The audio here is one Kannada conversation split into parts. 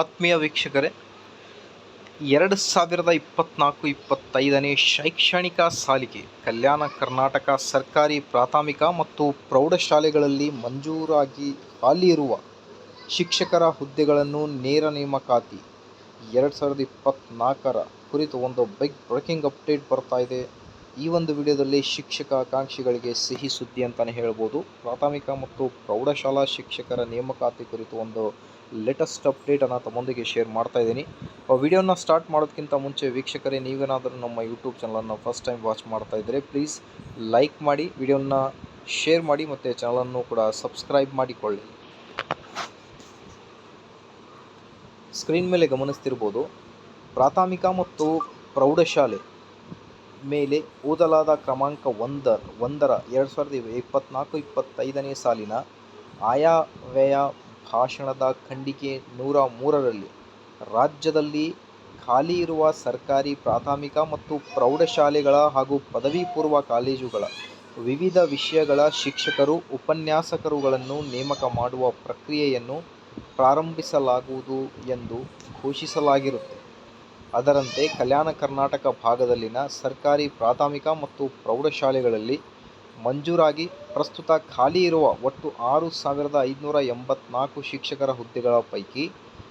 ಆತ್ಮೀಯ ವೀಕ್ಷಕರೇ, ಎರಡು ಸಾವಿರದ ಇಪ್ಪತ್ತ್ನಾಲ್ಕು ಇಪ್ಪತ್ತೈದನೇ ಶೈಕ್ಷಣಿಕ ಸಾಲಿಗೆ ಕಲ್ಯಾಣ ಕರ್ನಾಟಕ ಸರ್ಕಾರಿ ಪ್ರಾಥಮಿಕ ಮತ್ತು ಪ್ರೌಢಶಾಲೆಗಳಲ್ಲಿ ಮಂಜೂರಾಗಿ ಖಾಲಿ ಇರುವ ಶಿಕ್ಷಕರ ಹುದ್ದೆಗಳನ್ನು ನೇರ ನೇಮಕಾತಿ ಎರಡು ಸಾವಿರದ ಇಪ್ಪತ್ತ್ನಾಲ್ಕರ ಕುರಿತು ಒಂದು ಬೈಕ್ ಬ್ರೇಕಿಂಗ್ ಅಪ್ಡೇಟ್ ಬರ್ತಾ ಇದೆ. ಈ ಒಂದು ವಿಡಿಯೋದಲ್ಲಿ ಶಿಕ್ಷಕ ಆಕಾಂಕ್ಷಿಗಳಿಗೆ ಸಿಹಿ ಸುದ್ದಿ ಅಂತಲೇ ಹೇಳ್ಬೋದು. ಪ್ರಾಥಮಿಕ ಮತ್ತು ಪ್ರೌಢಶಾಲಾ ಶಿಕ್ಷಕರ ನೇಮಕಾತಿ ಕುರಿತು ಒಂದು ಲೇಟೆಸ್ಟ್ ಅಪ್ಡೇಟನ್ನು ತಮ್ಮೊಂದಿಗೆ ಶೇರ್ ಮಾಡ್ತಾ ಇದ್ದೀನಿ. ವಿಡಿಯೋನ ಸ್ಟಾರ್ಟ್ ಮಾಡೋದಕ್ಕಿಂತ ಮುಂಚೆ ವೀಕ್ಷಕರೇ, ನೀವೇನಾದರೂ ನಮ್ಮ ಯೂಟ್ಯೂಬ್ ಚಾನಲನ್ನು ಫಸ್ಟ್ ಟೈಮ್ ವಾಚ್ ಮಾಡ್ತಾ ಇದ್ದರೆ ಪ್ಲೀಸ್ ಲೈಕ್ ಮಾಡಿ ವಿಡಿಯೋನ ಶೇರ್ ಮಾಡಿ ಮತ್ತು ಚಾನಲನ್ನು ಕೂಡ ಸಬ್ಸ್ಕ್ರೈಬ್ ಮಾಡಿಕೊಳ್ಳಿ. ಸ್ಕ್ರೀನ್ ಮೇಲೆ ಗಮನಿಸ್ತಿರ್ಬೋದು, ಪ್ರಾಥಮಿಕ ಮತ್ತು ಪ್ರೌಢಶಾಲೆ ಮೇಲೆ ಓದಲಾದ ಕ್ರಮಾಂಕ ಒಂದ, ಒಂದರ ಎರಡು ಸಾವಿರದ ಇಪ್ಪತ್ತ್ನಾಲ್ಕು ಇಪ್ಪತ್ತೈದನೇ ಸಾಲಿನ ಆಯವ್ಯಯ ಭಾಷಣದ ಖಂಡಿಕೆ ನೂರ ಮೂರರಲ್ಲಿ. ರಾಜ್ಯದಲ್ಲಿ ಖಾಲಿ ಇರುವ ಸರ್ಕಾರಿ ಪ್ರಾಥಮಿಕ ಮತ್ತು ಪ್ರೌಢಶಾಲೆಗಳ ಹಾಗೂ ಪದವಿ ಪೂರ್ವ ಕಾಲೇಜುಗಳ ವಿವಿಧ ವಿಷಯಗಳ ಶಿಕ್ಷಕರು, ಉಪನ್ಯಾಸಕರುಗಳನ್ನು ನೇಮಕ ಮಾಡುವ ಪ್ರಕ್ರಿಯೆಯನ್ನು ಪ್ರಾರಂಭಿಸಲಾಗುವುದು ಎಂದು ಘೋಷಿಸಲಾಗಿರುತ್ತೆ. ಅದರಂತೆ ಕಲ್ಯಾಣ ಕರ್ನಾಟಕ ಭಾಗದಲ್ಲಿನ ಸರ್ಕಾರಿ ಪ್ರಾಥಮಿಕ ಮತ್ತು ಪ್ರೌಢಶಾಲೆಗಳಲ್ಲಿ ಮಂಜೂರಾಗಿ ಪ್ರಸ್ತುತ ಖಾಲಿ ಇರುವ ಒಟ್ಟು ಆರು ಸಾವಿರದ ಐದುನೂರ ಎಂಬತ್ನಾಲ್ಕು ಶಿಕ್ಷಕರ ಹುದ್ದೆಗಳ ಪೈಕಿ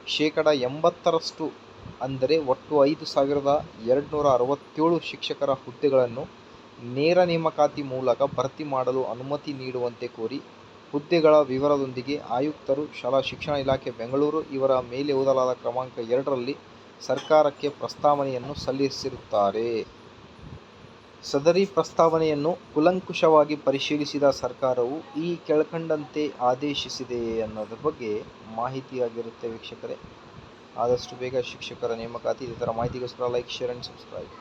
ಶೇಕಡ ಎಂಬತ್ತರಷ್ಟು ಅಂದರೆ ಒಟ್ಟು ಐದು ಸಾವಿರದ ಎರಡುನೂರ ಅರವತ್ತೇಳು ಶಿಕ್ಷಕರ ಹುದ್ದೆಗಳನ್ನು ನೇರ ನೇಮಕಾತಿ ಮೂಲಕ ಭರ್ತಿ ಮಾಡಲು ಅನುಮತಿ ನೀಡುವಂತೆ ಕೋರಿ ಹುದ್ದೆಗಳ ವಿವರದೊಂದಿಗೆ ಆಯುಕ್ತರು, ಶಾಲಾ ಶಿಕ್ಷಣ ಇಲಾಖೆ ಬೆಂಗಳೂರು ಇವರ ಮೇಲೆ ಓದಲಾದ ಕ್ರಮಾಂಕ ಎರಡರಲ್ಲಿ ಸರ್ಕಾರಕ್ಕೆ ಪ್ರಸ್ತಾವನೆಯನ್ನು ಸಲ್ಲಿಸಿರುತ್ತಾರೆ. ಸದರಿ ಪ್ರಸ್ತಾವನೆಯನ್ನು ಕೂಲಂಕುಷವಾಗಿ ಪರಿಶೀಲಿಸಿದ ಸರ್ಕಾರವು ಈ ಕೆಳಕಂಡಂತೆ ಆದೇಶಿಸಿದೆ ಅನ್ನೋದ್ರ ಬಗ್ಗೆ ಮಾಹಿತಿಯಾಗಿರುತ್ತೆ ವೀಕ್ಷಕರೇ. ಆದಷ್ಟು ಬೇಗ ಶಿಕ್ಷಕರ ನೇಮಕಾತಿ ಇದೇ ಥರ ಮಾಹಿತಿಗೋಸ್ಕರ ಲೈಕ್ ಶೇರ್ ಆ್ಯಂಡ್ ಸಬ್ಸ್ಕ್ರೈಬ್